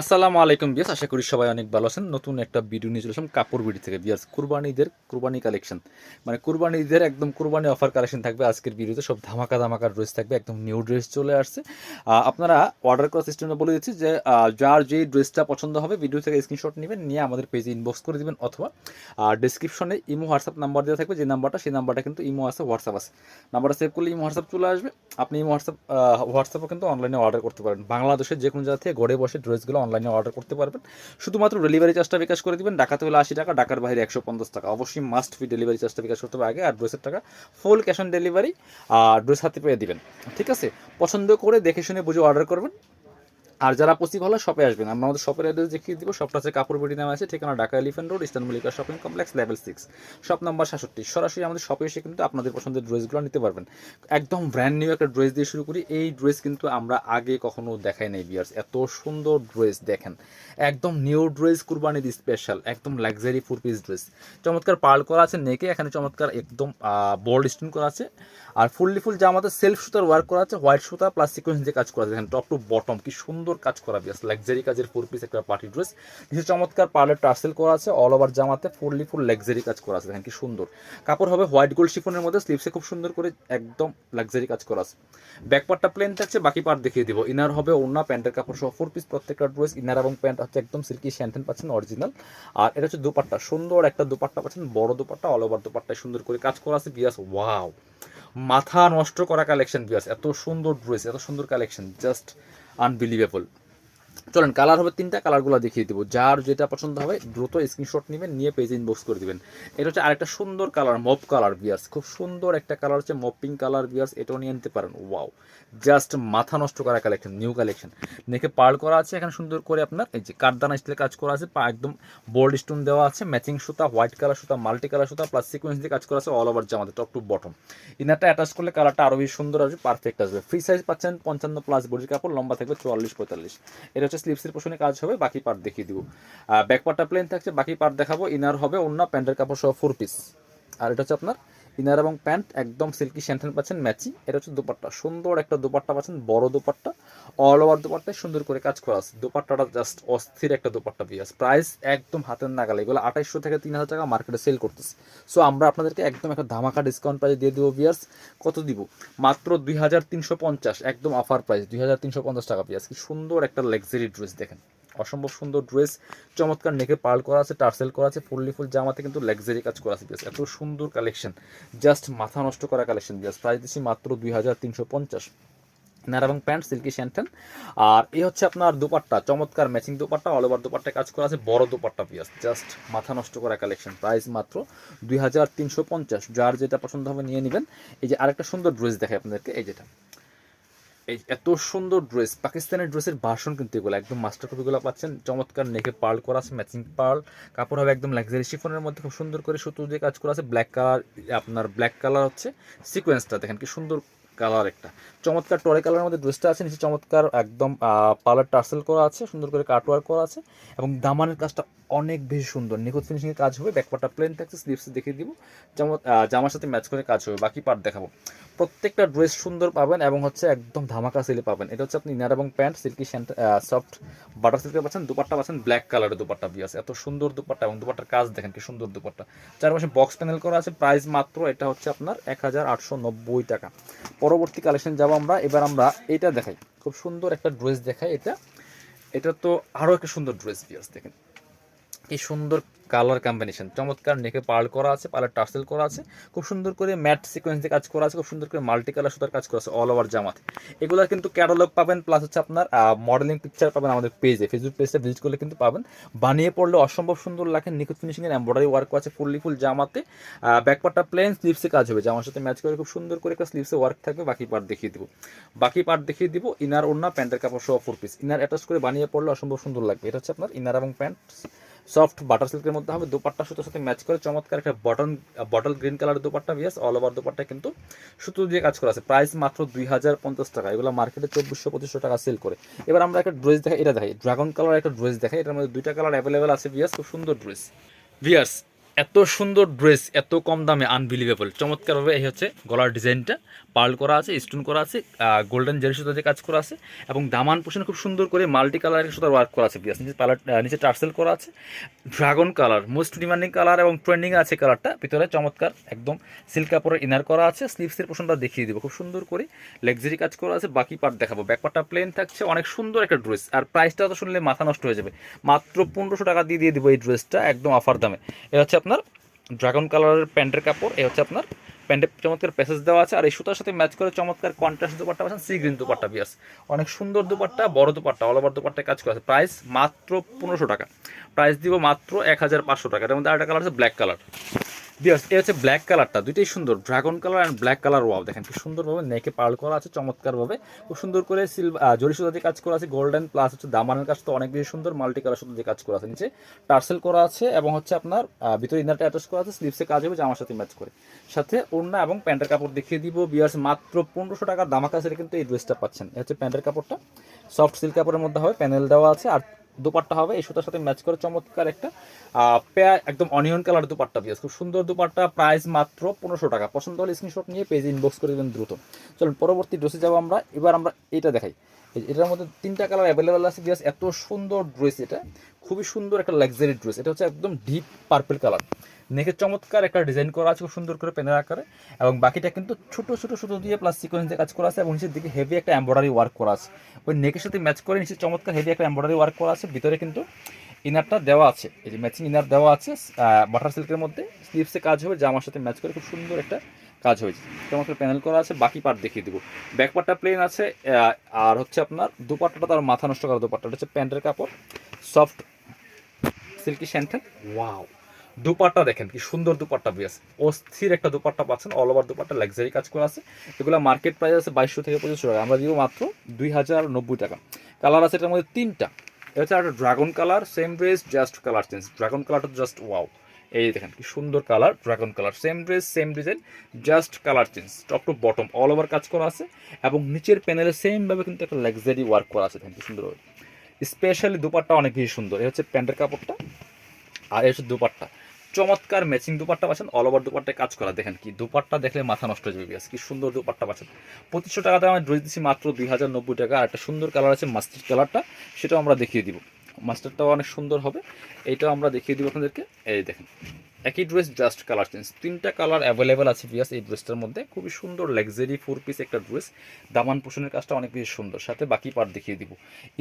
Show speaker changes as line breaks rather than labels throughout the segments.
আসসালামু আলাইকুম বিয়াস আশা করি সবাই অনেক ভালো আছেন। নতুন একটা ভিডিও নিয়ে চলে আসলাম কাপড় বিডি থেকে। বিয়াস কুরবানিদের কুরবানি কালেকশন মানে কুরবানি ঈদের একদম কুরবানি অফার কালেকশন থাকবে আজকের ভিডিওতে সব ধামাকা ধামাকা ড্রেস থাকবে, একদম নিউ ড্রেস চলে আসছে। আপনারা অর্ডার করার সিস্টেমে বলে দিচ্ছি যে যার যেই ড্রেসটা পছন্দ হবে ভিডিও থেকে স্ক্রিনশট নেবেন, নিয়ে আমাদের পেজে ইনবক্স করে দিবেন, অথবা ডিসক্রিপশনে ইমো হোয়াটসঅ্যাপ নাম্বার দেওয়া থাকবে, যে নাম্বারটা সেই নাম্বারটা কিন্তু ইমো আছে হোয়াটসঅ্যাপ আছে। নাম্বারটা সেভ করলে ইমো হোয়াটসঅ্যাপ চলে আসবে। আপনি ইমো হোয়াটসঅ্যাপ হোয়াটসঅ্যাপও কিন্তু অনলাইনে অর্ডার করতে পারেন। বাংলাদেশের যে কোনো জায়গা থেকে ঘরে বসে ড্রেসগুলো অনলাইনে অর্ডার করতে পারবেন। শুধুমাত্র ডেলিভারি চার্জটা বিকাশ করে দিবেন। ডাকাতে হলে আশি টাকা, ডাকার বাইরে একশো পঞ্চাশ টাকা। অবশ্যই মাস্ট ফি ডেলিভারি চার্জটা বিকাশ করতে হবে আগে। আর ড্রেসের টাকা ফুল ক্যাশ অন ডেলিভারি আর ড্রেস হাতে পেয়ে দিবেন। ঠিক আছে? পছন্দ করে দেখে শুনে বুঝে অর্ডার করবেন। আর যারা পসিবল হয় শপে আসবেন। আমরা আমাদের শপের অ্যাড্রেস দেখিয়ে দিব। শপটা আছে কাপড় বেটি নামে আছে। ঠিকানা Dhaka Elephant Road Eastern Mallika shopping complex level six shop number সাতষট্টি। সরাসরি আমাদের শপে এসে কিন্তু আপনাদের পছন্দের ড্রেসগুলো নিতে পারবেন। একদম ব্র্যান্ড নিউ একটা ড্রেস দিয়ে শুরু করি। এই ড্রেস কিন্তু আমরা আগে কখনো দেখাই নাই বিয়ার্স এত সুন্দর ড্রেস দেখেন। একদম নিউ ড্রেস কুরবানি দি স্পেশাল একদম লাক্সারি ফোর পিস ড্রেস চমৎকার পার্ল করা আছে নেকে এখানে চমৎকার একদম বোল্ড স্টোন করা আছে। আর ফুললি ফুল জামাতে সেলফ সুতার ওয়ার্ক করা আছে হোয়াইট সুতা প্লাস সিকোয়েন্স দিয়ে কাজ করা আছে। দেখেন টপ টু বটম কি সুন্দর কাজ করা বিয়াস লাক্সারি কাজের ফোর পিস একটা পার্টি ড্রেস কিছু চমৎকার পার্লের টার্সেল করা আছে অল ওভার জামাতে ফুললি ফুল লাক্সারি কাজ করা আছে, দেখেন কি সুন্দর। কাপড় হবে হোয়াইট গোল্ড শিফনের মধ্যে স্লিপসে খুব সুন্দর করে একদম লাক্সারি কাজ করা আছে। ব্যাক পার্টটা প্লেন থাকছে, বাকি পার্ট দেখিয়ে দিব। ইনার হবে ওনা প্যান্টের কাপড় সহ ফোর পিস প্রত্যেকটা ড্রেস ইনার এবং প্যান্ট হচ্ছে একদম সিল্কি শ্যান্টেন পাচ্ছেন অরিজিনাল আর এটা হচ্ছে দুপাট্টা, সুন্দর একটা দুপাট্টা পাচ্ছেন, বড় দুপাট্টা অল ওভার দুপাট্টায় সুন্দর করে কাজ করা আছে বিয়াস ওয়াও মাথা নষ্ট করা কালেকশন বিয়াস, এত সুন্দর ড্রেস এত সুন্দর কালেকশন জাস্ট আনবিলিভেবল চলেন কালার হবে তিনটা কালারগুলো দেখিয়ে দিব। যার যেটা পছন্দ হবে, দ্রুত স্ক্রিনশট নেবেন, নিয়ে পেজে ইনবক্স করে দিবেন। এটা হচ্ছে আরেকটা সুন্দর কালার মপ কালার বিয়ার্স খুব সুন্দর একটা কালার হচ্ছে মপিং কালার বিয়ার্স এটাও নিয়ে নিতে পারেন। ওয়াও জাস্ট মাথা নষ্ট করা কালেকশন নিউ কালেকশন নেকে পার্ল করা আছে, এখানে সুন্দর করে আপনার, এই যে কাঠদানা স্টিলের কাজ করা আছে একদম বোল্ড স্টোন দেওয়া আছে ম্যাচিং সুতা হোয়াইট কালার সুতা মাল্টি কালার সুতা প্লাস সিকোয়েন্স দিয়ে কাজ করা আছে অল ওভার জামাতে টপ টু বটম ইনারটা অ্যাটাচ করলে কালারটা আরও বেশি সুন্দর আসবে পারফেক্ট আসবে। ফ্রি সাইজ পাচ্ছেন, পঞ্চান্ন প্লাস বডির কাপড়, লম্বা থাকবে চুয়াল্লিশ, পঁয়তাল্লিশ। এটা হচ্ছে স্লিপসের পোষণে কাজ হবে, বাকি পার্ট দেখিয়ে দিব। ব্যাক পার্টটা প্লেন থাকছে, বাকি পার্ট দেখাবো ইনার হবে অন্য প্যান্টের কাপড় সহ ফোর পিস আর এটা হচ্ছে আপনার ইনার এবং প্যান্ট একদম সিল্কি স্যান্টেন পাচ্ছেন ম্যাচি এটা হচ্ছে দুপাট্টা। সুন্দর একটা দুপাট্টা পাচ্ছেন, বড় দুপাট্টা। অল ওভার দুপাট্টায় সুন্দর করে কাজ করা আছে। দুপাট্টাটা জাস্ট অস্থির একটা দুপাট্টা বিয়াস প্রাইস একদম হাতের নাগালে। এগুলো আঠাইশশো থেকে তিন হাজার টাকা মার্কেটে সেল করতেছে। সো আমরা আপনাদেরকে একদম একটা ধামাকা ডিসকাউন্ট প্রাইস দিয়ে দেবো বিয়ার্স কত দিব? মাত্র দুই হাজার তিনশো পঞ্চাশ। একদম অফার প্রাইস দুই হাজার তিনশো পঞ্চাশ টাকা বিয়ার্স কি সুন্দর একটা লাক্সারি ড্রেস দেখেন। অসম্ভব সুন্দর ড্রেস চমৎকার নেকে পার্ল করা আছে টার্সেল করা আছে, ফুললি ফুল জামাতে কিন্তু লাক্সারি কাজ করা আছে এত সুন্দর কালেকশন জাস্ট মাথা নষ্ট করা কালেকশন বিয়াস প্রাইস দিচ্ছি মাত্র দুই হাজার তিনশো পঞ্চাশ। ইনার এবং প্যান্ট সিল্কি শ্যান্টেন আর এই হচ্ছে আপনার দুপাট্টা, চমৎকার matching dupatta all over dupatta কাজ করা আছে, বড় দুপাট্টা পিয়াস জাস্ট মাথা নষ্ট করা কালেকশন প্রাইস মাত্র দুই হাজার তিনশো পঞ্চাশ। যার যেটা পছন্দ হবে নিয়ে নেবেন। এই যে আরেকটা সুন্দর ড্রেস দেখে আপনাদেরকে, এই যেটা। এই এত সুন্দর ড্রেস পাকিস্তানের ড্রেসের ভাষণ কিন্তু এগুলো, একদম মাস্টার কপিগুলো পাচ্ছেন। চমৎকার নেকে পার্ল করা আছে ম্যাচিং পার্ল কাপড় হবে একদম লাক্সারি শিফনের মধ্যে, খুব সুন্দর করে সুতো দিয়ে কাজ করা আছে। ব্ল্যাক কালার আপনার ব্ল্যাক কালার হচ্ছে সিকোয়েন্সটা দেখেন কি সুন্দর কালার একটা। চমৎকার টরে কালারের মধ্যে ড্রেসটা আছে, নিচে চমৎকার একদম পার্লার টার্সেল করা আছে, সুন্দর করে কাটওয়ার করা আছে এবং দামানের কাজটা অনেক বেশি সুন্দর। নিখুঁত ফিনিশিংয়ের কাজ হবে ব্যাকপার্টটা প্লেন থাকছে স্লিভস দেখিয়ে দিব। যেমন জামার সাথে ম্যাচ করে কাজ হবে। বাকি পার্ট দেখাবো। প্রত্যেকটা ড্রেস সুন্দর পাবেন এবং হচ্ছে একদম ধামাকা সিলে পাবেন। এটা হচ্ছে আপনি ইনার এবং প্যান্ট সিল্কি সফট বাটার সিল্কের পাচ্ছেন। দুপাট্টা পাচ্ছেন ব্ল্যাক কালারের দুপাট্টা, বিয়াস। এত সুন্দর দুপাট্টা এবং দুপাট্টার কাজ দেখেন কি সুন্দর দুপাট্টা। চারপাশে বক্স প্যানেল করা আছে প্রাইস মাত্র এটা হচ্ছে আপনার এক হাজার আটশো নব্বই টাকা। পরবর্তী কালেকশন যাব আমরা। এবার আমরা এটা দেখাই। খুব সুন্দর একটা ড্রেস দেখাই এটা। এটা তো আরও একটা সুন্দর ড্রেস বিয়াস, দেখেন। কি সুন্দর কালার কম্বিনেশন চমৎকার নেকে পার্ল করা আছে পার্লার টার্সেল করা আছে, খুব সুন্দর করে ম্যাট সিকোয়েন্স কাজ করা আছে, খুব সুন্দর করে মাল্টি কালার সুতার কাজ করা আছে অল ওভার জামাতে। এগুলোর কিন্তু ক্যাটালগ পাবেন প্লাস হচ্ছে আপনার মডেলিং পিকচার পাবেন আমাদের পেজে ফেসবুক পেজটা ভিজিট করলে কিন্তু পাবেন। বানিয়ে পড়লে অসম্ভব সুন্দর লাগে, নিখুঁত ফিনিশিংয়ের এম্ব্রয়ডারি ওয়ার্ক আছে ফুললি ফুল জামাতে। ব্যাকপার্টটা প্লেন স্লিভসে কাজ হবে। জামার সাথে ম্যাচ করে খুব সুন্দর করে একটা স্লিভসে ওয়ার্ক থাকবে, বাকি পার্ট দেখিয়ে দিব। বাকি পার্ট দেখিয়ে দিব ইনার ওড়না প্যান্টের কাপড় সহ ফোর পিস ইনার অ্যাটাচ করে বানিয়ে পড়লে অসম্ভব সুন্দর লাগবে। এটা হচ্ছে আপনার ইনার এবং প্যান্ট সফট বাটার সিল্কের মধ্যে হবে, দুপাট্টা সুতোর সাথে ম্যাচ করে চমৎকার একটা বটন বটল গ্রিন কালারের দুপাট্টা বিয়াস অল ওভার দুপাট্টা কিন্তু সুতো দিয়ে কাজ করা আছে। প্রাইস মাত্র দুই হাজার পঞ্চাশ টাকা, এগুলো মার্কেটে চব্বিশশো পঁচিশশো টাকা সেল করে। এবার আমরা একটা ড্রেস দেখাই, এটা দেখাই ড্রাগন কালার একটা ড্রেস দেখাই, এটার মধ্যে দুইটা কালার অ্যাভেলেবেল আছে বিয়াস খুব সুন্দর ড্রেস বিয়ার্স এত সুন্দর ড্রেস, এত কম দামে আনবিলিভেবল চমৎকারভাবে এই হচ্ছে গলার ডিজাইনটা। পার্ল করা আছে, স্টোন করা আছে গোল্ডেন জেরি সুতাতে কাজ করা আছে এবং দামান পোষণ খুব সুন্দর করে মাল্টি কালারের সুতার ওয়ার্ক করা আছে। নিচে পালার নিচে টার্সেল করা আছে। Dragon colour most demanding colour এবং ট্রেন্ডিং আছে কালারটা। ভিতরে চমৎকার, একদম সিল্ক কাপড়ের ইনার করা আছে স্লিভসের পোষণটা দেখিয়ে দিব। খুব সুন্দর করে লাক্সারি কাজ করা আছে, বাকি পার্ট দেখাবো। ব্যাক পার্টটা প্লেন থাকছে, অনেক সুন্দর একটা ড্রেস আর প্রাইসটা তো শুনলে মাথা নষ্ট হয়ে যাবে। মাত্র পনেরোশো টাকা দিয়ে দিয়ে দিব এই ড্রেসটা একদম অফার দামে। এটা হচ্ছে আপনার ড্রাগন কালারের প্যান্টের কাপড়, এ হচ্ছে আপনার প্যান্টে চমৎকার প্যাসেজ দেওয়া আছে, আর এই সুতার সাথে ম্যাচ করে চমৎকার কন্ট্রাস্ট দুপাট্টা পাচ্ছেন সি গ্রিন দুপাট্টা বিয়াস অনেক সুন্দর দুপাট্টা, বড় দুপাট্টা অল ওভার দুপাট্টায় কাজ করা আছে। প্রাইস মাত্র পনেরোশো টাকা। প্রাইস দিব মাত্র এক হাজার পাঁচশো টাকা। এর মধ্যে আরেকটা কালার আছে ব্ল্যাক কালার বিয়াস এই হচ্ছে ব্ল্যাক কালারটা দুইটাই সুন্দর। Dragon colour and black colour wow দেখেন কি সুন্দরভাবে নেকে পার্ল করা আছে, চমৎকারভাবে। খুব সুন্দর করে সিলভার জরি সুতা দিয়ে কাজ করা আছে গোল্ডেন প্লাস হচ্ছে দামানের কাজ তো অনেক বেশি সুন্দর মাল্টি কালার সুতা দিয়ে কাজ করা আছে। নিচে টার্সেল করা আছে এবং হচ্ছে আপনার ভিতরে ইনারটা অ্যাটাচ করা আছে স্লিভসে কাজ হবে, জামার সাথে ম্যাচ করে। সাথে ওড়না এবং প্যান্টের কাপড় দেখিয়ে দিব। বিয়ার্স মাত্র পনেরোশো টাকার দামাকা সেটা কিন্তু এই ড্রেসটা পাচ্ছেন। হচ্ছে প্যান্টের কাপড়টা। সফট সিল্ক কাপড়ের মধ্যে হবে প্যানেল দেওয়া আছে। আর দুপাট্টা হবে। এই সুতার সাথে ম্যাচ করে চমৎকার একটা একদম অনিয়ন কালার দুপাট্টা পিস খুব সুন্দর দুপাট্টা প্রাইস মাত্র পনেরোশো টাকা। পছন্দ হলে স্ক্রিনশট নিয়ে পেজে ইনবক্স করে দেবেন দ্রুত। চলুন, পরবর্তী ড্রেসে যাব আমরা। এবার আমরা এটা দেখাই। এটার মধ্যে তিনটা কালার অ্যাভেলেবেল আছে জাস্ট এত সুন্দর ড্রেস এটা। খুবই সুন্দর একটা লাক্সারি ড্রেস এটা হচ্ছে একদম ডিপ পার্পল কালার নেকের চমৎকার একটা ডিজাইন করা আছে, খুব সুন্দর করে পেনের আকারে। এবং বাকিটা কিন্তু ছোট ছোট সুতো দিয়ে প্লাস সিকোয়েন্স দিয়ে কাজ করা আছে এবং নিচের দিকে হেভি একটা এম্ব্রয়ডারি ওয়ার্ক করা আছে। ওই নেকের সাথে ম্যাচ করে নিচে চমৎকার হেভি একটা এম্ব্রয়ডারি ওয়ার্ক করা আছে। ভিতরে কিন্তু ইনারটা দেওয়া আছে। এই যে ম্যাচিং ইনার দেওয়া আছে বাটার সিল্কের মধ্যে। স্লিভসে কাজ হবে, জামার সাথে ম্যাচ করে খুব সুন্দর একটা কাজ হয়েছে। চমৎকার প্যানেল করা আছে, বাকি পার্ট দেখিয়ে দেবো। ব্যাক পার্টটা প্লেন আছে আর হচ্ছে আপনার দুপাট্টাটা তার মাথা নষ্ট করা দুপাট্টাটা হচ্ছে প্যান্টের কাপড় soft silky satin wow dupatta দেখেন, কি সুন্দর দুপাট্টা বিয়াস অস্থির একটা দুপাট্টা পাচ্ছেন অল ওভার দুপাট্টা লাক্সারি কাজ করা আছে। এগুলো মার্কেট প্রাইস আছে বাইশশো থেকে পঁচিশশো টাকা। আমরা দিব মাত্র দুই হাজার নব্বই টাকা। কালার আছে এটার মধ্যে তিনটা। এটা হচ্ছে একটা dragon colour same dress just colour change dragon কালারটা জাস্ট ওয়াও এই দেখেন, কি সুন্দর colour dragon colour same dress same design just colour change top to bottom all over কাজ করা আছে, এবং নিচের প্যানেলে সেমভাবে কিন্তু একটা লাক্সারি ওয়ার্ক করা আছে, দেখেন কি সুন্দরভাবে স্পেশালি দুপাট্টা অনেক বেশি সুন্দর, এই হচ্ছে প্যান্টের কাপড়টা, আর এই হচ্ছে দুপাট্টা। চমৎকার ম্যাচিং দুপাট্টা পাচ্ছেন অল ওভার দুপাট্টায় কাজ করা, দেখেন কি দুপাট্টা দেখলে মাথা নষ্ট হয়ে যাবে কি সুন্দর দুপাট্টা পাচ্ছেন। পঁচিশশো টাকাতে আমি ড্রেস দিচ্ছি মাত্র দুই হাজার নব্বই টাকা, আর একটা সুন্দর কালার আছে মাস্টার্ড কালারটা, সেটাও আমরা দেখিয়ে দিব। মাস্টারটাও অনেক সুন্দর হবে। এইটাও আমরা দেখিয়ে দিব আপনাদেরকে। এই দেখেন, একই ড্রেস জাস্ট কালার চেঞ্জ তিনটা কালার অ্যাভেলেবেল আছে বিয়াস এই ড্রেসটার মধ্যে। খুবই সুন্দর লাক্সারি ফোর পিস একটা ড্রেস দামান পোষণের কাজটা অনেক বেশি সুন্দর। সাথে বাকি পার্ট দেখিয়ে দিব।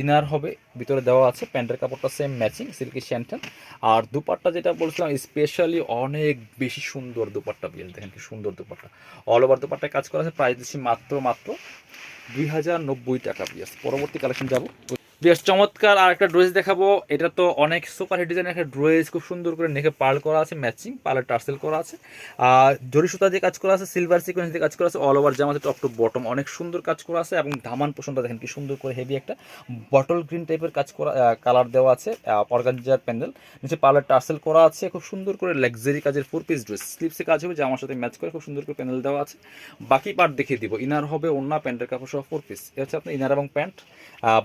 ইনার হবে, ভিতরে দেওয়া আছে। প্যান্টের কাপড়টা সেম ম্যাচিং সিল্কি শ্যান্টেন আর দুপাট্টা যেটা বলছিলাম স্পেশালি অনেক বেশি সুন্দর দুপাট্টা বিয়াস দেখেন কি সুন্দর দুপাট্টা। অল ওভার দুপাট্টায় কাজ করা আছে প্রাইস দিচ্ছি মাত্র মাত্র দুই হাজার নব্বই টাকা বিয়াস পরবর্তী কালেকশন যাব। বেশ চমৎকার আর একটা ড্রেস দেখাবো। এটা তো অনেক সুপার হিট ডিজাইনের একটা ড্রেস খুব সুন্দর করে নেকে পার্ল করা আছে ম্যাচিং পার্লের টার্সেল করা আছে। আর জরি সুতা দিয়ে কাজ করা আছে সিলভার সিকোয়েন্স দিয়ে কাজ করা আছে অল ওভার জামাতে টপ টু বটম অনেক সুন্দর কাজ করা আছে এবং ধামান পোষণটা দেখেন কি সুন্দর করে হেভি একটা বটল গ্রিন টাইপের কাজ করা কালার দেওয়া আছে অর্গানজার প্যান্ডেল নিচে পার্লার টার্সেল করা আছে, খুব সুন্দর করে লাক্সারি কাজের ফোর পিস ড্রেস স্লিপসে কাজ হবে, জামার সাথে ম্যাচ করে খুব সুন্দর করে প্যানেল দেওয়া আছে। বাকি পার্ট দেখিয়ে দিব। ইনার হবে ওন্না প্যান্টের কাপড় সহ ফোর পিস এটা হচ্ছে আপনার ইনার এবং প্যান্ট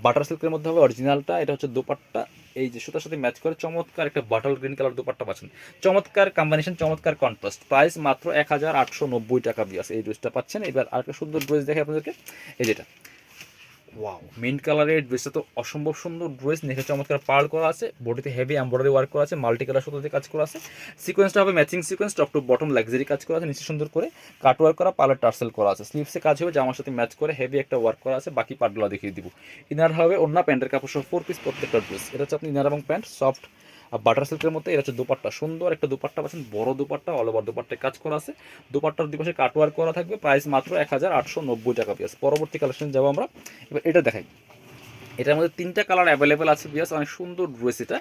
বাটার সিল্কের মধ্যে হবে অরিজিনালটা এটা হচ্ছে দোপাট্টা। এই যে সুতার সাথে ম্যাচ করে চমৎকার একটা বাটল গ্রিন কালার দুপাট্টা পাচ্ছেন। চমৎকার কম্বিনেশন চমৎকার কন্ট্রাস্ট প্রাইস মাত্র এক হাজার আটশো নব্বই টাকা বিয়াস এই ড্রেসটা পাচ্ছেন। এবার আরেকটা সুন্দর ড্রেস দেখে আপনাদেরকে। এই যেটা ওয়াও মেন কালারের ড্রেসটা তো অসম্ভব সুন্দর ড্রেস নেখে চমৎকার পার করা আছে বডিতে হেভি এমব্রয়ডারি ওয়ার্ক করা আছে মাল্টি কালার সুতো কাজ করা আছে। সিকোয়েন্সটা হবে matching sequence top to bottom luxury কাজ করা আছে, নিচে সুন্দর করে কাট ওয়ার্ক করা পার্লার টার্সেল করা আছে। স্লিভসে কাজ হবে, জামার সাথে ম্যাচ করে হেভি একটা ওয়ার্ক করা আছে, বাকি পার্টগুলো দেখিয়ে দিব। ইনার হবে অন্য প্যান্টের কাপড় সহ ফোর পিস প্রত্যেকটা ড্রেস এটা হচ্ছে আপনি ইনার এবং প্যান্ট সফট আর বাটার সিল্কের মধ্যে এটা হচ্ছে দুপাট্টা। সুন্দর একটা দুপাট্টা পাচ্ছেন, বড় দুপাট্টা অল ওভার দুপাট্টায় কাজ করা আছে। দুপাট্টার দিবসে কাটওয়ার্ক করা থাকবে প্রাইস মাত্র এক হাজার আটশো নব্বই টাকা পিস পরবর্তী কালেকশন যাব আমরা। এবার এটা দেখাই। এটার মধ্যে তিনটা কালার অ্যাভেলেবেল আছে বিয়াস অনেক সুন্দর ড্রেস এটা।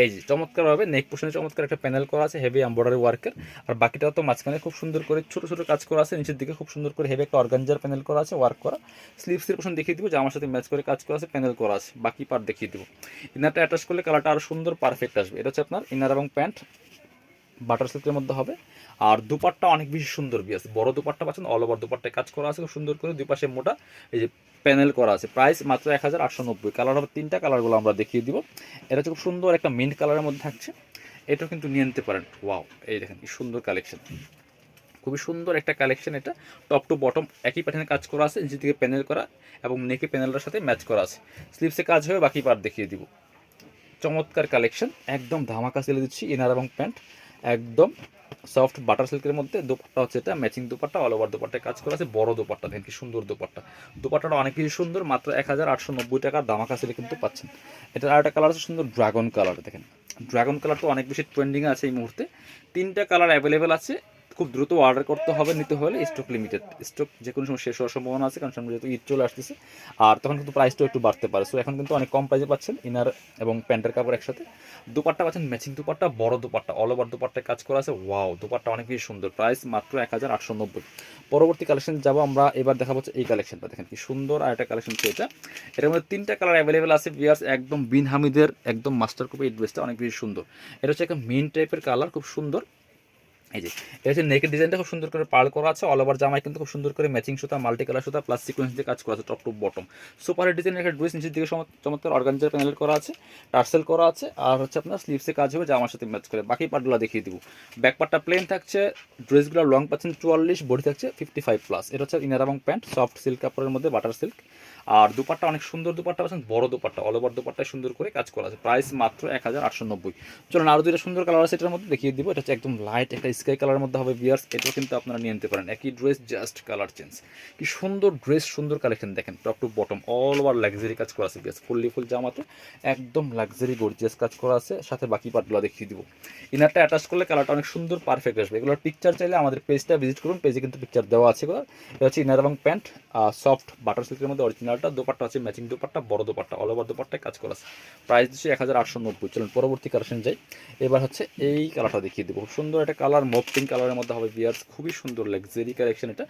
এই যে চমৎকারভাবে নেক পোশনে চমৎকার একটা প্যানেল করা আছে হেভি এম্ব্রয়ডারি ওয়ার্কের আর বাকিটা তো মাঝখানে খুব সুন্দর করে ছোটো ছোটো কাজ করা আছে, নিচের দিকে খুব সুন্দর করে হেভি একটা অর্গানজার প্যানেল করা আছে ওয়ার্ক করা। স্লিভসের পোশন দেখিয়ে দিব, যে আমার সাথে ম্যাচ করে কাজ করা আছে প্যানেল করা আছে। বাকি পার্ট দেখিয়ে দিব। ইনারটা অ্যাটাচ করলে কালারটা আরও সুন্দর পারফেক্ট আসবে। এটা হচ্ছে আপনার ইনার এবং প্যান্ট বাটার সিল্কের মধ্যে হবে। আর দুপাট্টা অনেক বেশি সুন্দর, বিয়াস। বড় দুপাট্টা পাচ্ছেন, অল ওভার দুপাট্টায় কাজ করা আছে, খুব সুন্দর করে দুই পাশে মোটা, এই যে প্যানেল করা আছে। প্রাইস মাত্র এক হাজার আটশো নব্বই। কালার হবে তিনটা, কালারগুলো আমরা দেখিয়ে দিব। এটা হচ্ছে খুব সুন্দর একটা মিন্ট কালারের মধ্যে থাকছে। এটাও কিন্তু নিয়ে নিতে পারেন। ওয়াও, এই দেখেন কি সুন্দর কালেকশন। খুবই সুন্দর একটা কালেকশন এটা। টপ টু বটম, একই প্যাটার্নে কাজ করা আছে নিচে দিকে প্যানেল করা এবং নেকে প্যানেলটার সাথে ম্যাচ করা আছে। স্লিপসে কাজ হয়ে বাকি পার্ট দেখিয়ে দিব। চমৎকার কালেকশন, একদম ধামাকা সেলে দিচ্ছি ইনার এবং প্যান্ট একদম সফট বাটার সিল্কের মধ্যে দোপাট্টা হচ্ছে এটা ম্যাচিং দোপাট্টা অল ওভার দোপাট্টায় কাজ করা আছে, বড় দোপাট্টা, দেখেন কি সুন্দর দোপাট্টা। দোপাট্টাটা অনেক কিছু সুন্দর, মাত্র এক হাজার আটশো নব্বই টাকার দামা কাছে কিন্তু পাচ্ছেন। এটার আরেকটা কালার আছে সুন্দর ড্রাগন কালার দেখেন। ড্রাগন কালার তো অনেক বেশি ট্রেন্ডিং আছে এই মুহূর্তে। তিনটা কালার অ্যাভেলেবেল আছে খুব দ্রুত অর্ডার করতে হবে, নিতে হলে স্টক লিমিটেড স্টক যে কোনো সময় শেষ হওয়ার সম্ভাবনা আছে, কারণ সামনে যেহেতু ঈদ চলে আসতেছে, আর তখন কিন্তু প্রাইসটাও একটু বাড়তে পারে। সো এখন কিন্তু অনেক কম প্রাইসে পাচ্ছেন ইনার এবং প্যান্টের কাপড় একসাথে। দুপাট্টা পাচ্ছেন ম্যাচিং দুপাট্টা, বড় দুপাট্টা অল ওভার দুপাট্টায় কাজ করা আছে। ওয়াও দুপাট্টা অনেক বেশি সুন্দর। প্রাইস মাত্র এক হাজার আটশো নব্বই। পরবর্তী কালেকশন যাব আমরা, এবার দেখা হচ্ছে এই কালেকশনটা দেখেন কি সুন্দর আর একটা কালেকশন হচ্ছে এটা এটার মধ্যে তিনটা কালার অ্যাভেলেবেল আছে বিয়ার্স একদম বিন হামিদের, একদম মাস্টার কপি এই ড্রেসটা অনেক বেশি সুন্দর। এটা হচ্ছে একটা মেন টাইপের কালার খুব সুন্দর। এই যে এটা হচ্ছে নেকের ডিজাইনটা খুব সুন্দর করে পার্ল করা আছে অল ওভার জামায় কিন্তু খুব সুন্দর করে ম্যাচিং সুতা মাল্টি কালার সুতা প্লাস সিকোয়েন্স দিয়ে কাজ করা আছে টপ টু বটম সুপার ডিজাইনের একটা ড্রেস নিচের দিকে চমৎ- চমৎকার অর্গানজার প্যানেল করা আছে টার্সেল করা আছে, আর হচ্ছে আপনার স্লিভসে কাজ হবে জামার সাথে ম্যাচ করে। বাকি পার্টগুলো দেখিয়ে দিব। ব্যাক পার্টটা প্লেন থাকছে ড্রেসগুলো লং পাচ্ছেন চুয়াল্লিশ বডি থাকছে ফিফটি ফাইভ প্লাস এটা হচ্ছে ইনার এবং প্যান্ট সফট সিল্ক কাপড়ের মধ্যে বাটার সিল্ক আর দুপাট্টা অনেক সুন্দর দুপাট্টা পাচ্ছেন, বড় দুপাট্টা অল ওভার দুপাট্টায় সুন্দর করে কাজ করা আছে। প্রাইস মাত্র এক হাজার আটশো নব্বই। চলুন আরও দুইটা সুন্দর কালার আছে এটার মধ্যে দেখিয়ে দিব। এটা হচ্ছে একদম লাইট একটা স্কাই কালারের মধ্যে হবে বিয়ার্স এটাও কিন্তু আপনারা নিয়ে নিতে পারেন। একই ড্রেস জাস্ট কালার চেঞ্জ কি সুন্দর ড্রেস সুন্দর কালেকশন দেখেন top to bottom all over luxury কাজ করা আছে বিয়ার্স ফুললি ফুল জামাতে একদম লাক্সারি গর্জিয়াস কাজ করা আছে। সাথে বাকি পার্টগুলো দেখিয়ে দিব। ইনারটা অ্যাটাচ করলে কালারটা অনেক সুন্দর পারফেক্ট আসবে। এগুলোর পিকচার চাইলে আমাদের পেজটা ভিজিট করুন। পেজে কিন্তু পিকচার দেওয়া আছে এগুলো। এটা হচ্ছে ইনার এবং প্যান্ট সফট বাটার সিল্কের মধ্যে অরিজিনালটা দোপাট্টা আছে ম্যাচিং দোপাট্টা, বড় দোপাট্টা অল ওভার দোপাট্টায় কাজ করা আছে। প্রাইস দিচ্ছে এক হাজার আটশো নব্বই। চলুন পরবর্তী কালেকশন যাই। এবার হচ্ছে এই কালারটা দেখিয়ে দেবো। খুব সুন্দর একটা কালার মপ পিঙ্ক কালারের মধ্যে হবে বিয়ার্স খুবই সুন্দর লাক্সারি কালেকশন এটা।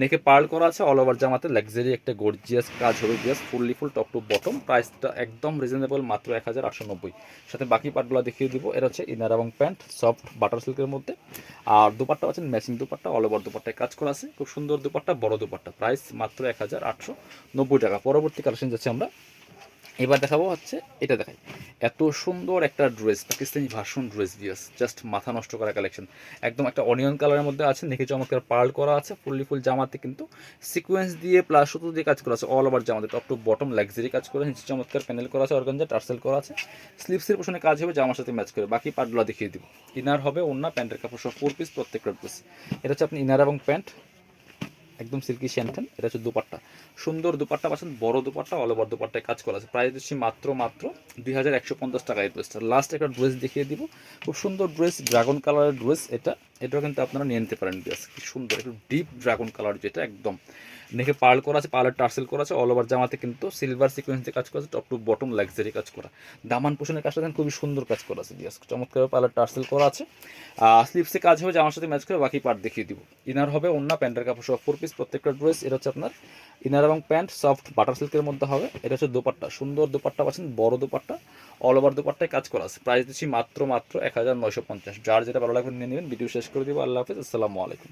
নেকে পার্ল করা আছে অল ওভার জামাতে লাক্সারি একটা গর্জিয়াস কাজ হবে বিয়ার্স fully full top to bottom প্রাইসটা একদম রিজনেবল মাত্র এক হাজার আটশো নব্বই। সাথে বাকি পার্টগুলো দেখিয়ে দিব। এটা হচ্ছে ইনার এবং প্যান্ট সফট বাটার সিল্কের মধ্যে। আর দুপাট্টা আছেন ম্যাচিং দুপাট্টা অল ওভার দুপাট্টায় কাজ করা আছে। খুব সুন্দর দুপাট্টা, বড় দুপাট্টা। প্রাইস মাত্র এক হাজার আটশো নব্বই টাকা। পরবর্তী কালেকশন যাচ্ছে আমরা। এবার দেখাবো হচ্ছে, এটা দেখাই। এত সুন্দর একটা ড্রেস পাকিস্তানি ভার্সন ড্রেস দিয়াস জাস্ট মাথা নষ্ট করা কালেকশন একদম একটা অনিয়ন কালারের মধ্যে আছে, দেখে চমৎকার পার্ল করা আছে, ফুললি ফুল জামাতে কিন্তু সিকোয়েন্স দিয়ে প্লাস সুতো দিয়ে কাজ করা আছে অল ওভার জামাতে। টপ টু বটম লাক্সারি কাজ করে, নিচে চমৎকার প্যানেল করা আছে অর্গানজা টার্সেল করা আছে। স্লিপসের পোশনে কাজ হবে জামার সাথে ম্যাচ করে। বাকি পার্টগুলো দেখিয়ে দিব। ইনার হবে অন্য প্যান্টের কাপড় সব ফোর পিস প্রত্যেকটা ড্রেস এটা হচ্ছে আপনি ইনার এবং প্যান্ট একদম সিল্কি শ্যান্টেন এটা হচ্ছে দুপাট্টা। সুন্দর দুপাট্টা পাচ্ছেন, বড় দুপাট্টা, অল ওভার দুপাট্টায় কাজ করা আছে। প্রায় দিচ্ছি মাত্র মাত্র দুই হাজার একশো পঞ্চাশ টাকা এই ড্রেসটা লাস্ট একটা ড্রেস দেখিয়ে দিব। খুব সুন্দর ড্রেস, ড্রাগন কালারের ড্রেস এটা। এটাও কিন্তু আপনারা নিয়ে নিতে পারেন ড্রেস কি সুন্দর, একটু ডিপ ড্রাগন কালার যেটা, একদম। নেকে পার্ল করা আছে পার্লার টার্সেল করা আছে অল ওভার জামাতে কিন্তু সিলভার সিকোয়েন্স দিয়ে কাজ করা আছে টপ টু বটম লাক্সারি কাজ করা। দামান পোষণের কাজটা দেখেন খুবই সুন্দর কাজ করা আছে বিয়াস চমৎকার পার্লার টার্সেল করা আছে। স্লিপসে কাজ হবে, জামার সাথে ম্যাচ করে বাকি পার্ট দেখিয়ে দিব। ইনার হবে অন্য প্যান্টের কাপড় সহ ফোর পিস প্রত্যেকটা ড্রেস এটা হচ্ছে আপনার ইনার এবং প্যান্ট সফট বাটার সিল্কের মধ্যে হবে। এটা হচ্ছে দোপাট্টা, সুন্দর দোপাট্টা পাচ্ছেন, বড় দোপাট্টা অল ওভার দোপাট্টায় কাজ করা আছে। প্রাইস দিচ্ছি মাত্র মাত্র এক হাজার নয়শো পঞ্চাশ। যার যেটা ভালো লাগবে নিয়ে নেবেন। ভিডিও শেষ করে দিব। আল্লাহ হাফিজ। আসসালামু আলাইকুম।